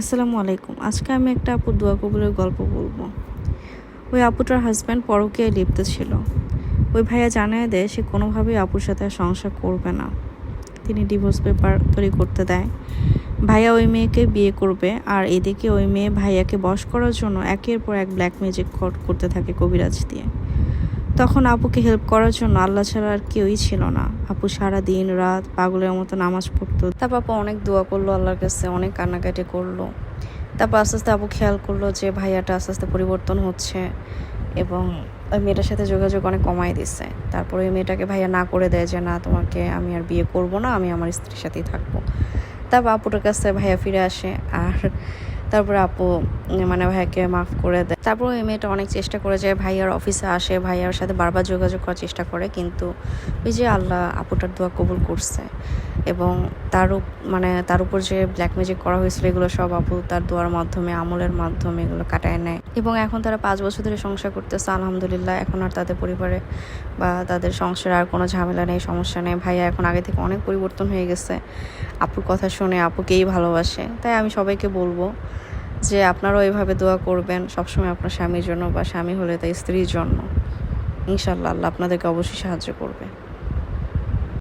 আসসালামু আলাইকুম। আজকে আমি একটা আপুর দোয়া কবুলের গল্প বলব। ওই আপুটার হাজব্যান্ড পরকীয়ায় লিপ্ত ছিল। ওই ভাইয়া জানায় দেয়, সে কোনোভাবেই আপুর সাথে সংসার করবে না। তিনি ডিভোর্স পেপার তৈরি করতে দেয়। ভাইয়া ওই মেয়েকে বিয়ে করবে আর এদিকে ওই মেয়ে ভাইয়াকে বশ করার জন্য একের পর এক ব্ল্যাক ম্যাজিক করতে থাকে কবিরাজ দিয়ে। তখন আপুকে হেল্প করার জন্য আল্লাহ ছাড়া আর কেউই ছিল না। আপু সারা দিন রাত পাগলের মতো নামাজ পড়তো। তারপর আপু অনেক দোয়া করল আল্লাহর কাছে, অনেক কান্নাকাটি করল। তারপর আস্তে আস্তে আপু খেয়াল করল যে ভাইয়াটা আস্তে আস্তে পরিবর্তন হচ্ছে এবং ওই মেয়েটার সাথে যোগাযোগ অনেক কমাই দিচ্ছে তারপরে ওই মেয়েটাকে ভাইয়া না করে দেয় যে, না, তোমাকে আমি আর বিয়ে করব না, আমি আমার স্ত্রীর সাথেই থাকব। তারপর আপুটার কাছে ভাইয়া ফিরে আসে। আর তারপরে আপু মানে ভাইয়াকে মাফ করে দেয়। তারপর ওই মেয়েটা অনেক চেষ্টা করে যায় ভাইয়ার অফিসে আসে ভাইয়ার সাথে বারবার যোগাযোগ করার চেষ্টা করে, কিন্তু ওই যে আল্লাহ আপুটার দোয়া কবুল করছে এবং তার মানে তার উপর যে ব্ল্যাক ম্যাজিক করা হয়েছিল, এগুলো সব আপু তার দোয়ার মাধ্যমে, আমলের মাধ্যমে এগুলো কাটায় নেয়। এবং এখন তারা পাঁচ বছর ধরে সংসার করতেছে, আলহামদুলিল্লাহ। এখন আর তাদের পরিবারে বা তাদের সংসারে আর কোনো ঝামেলা নেই, সমস্যা নেই। ভাইয়া এখন আগে থেকে অনেক পরিবর্তন হয়ে গেছে। আপুর কথা শুনে আপুকেই ভালোবাসে। তাই আমি সবাইকে বলব যে আপনারাও এইভাবে দোয়া করবেন সবসময় আপনার স্বামীর জন্য বা স্বামী হলে তাই স্ত্রীর জন্য। ইনশাল্লাহ আল্লাহ আপনাদেরকে অবশ্যই সাহায্য করবে।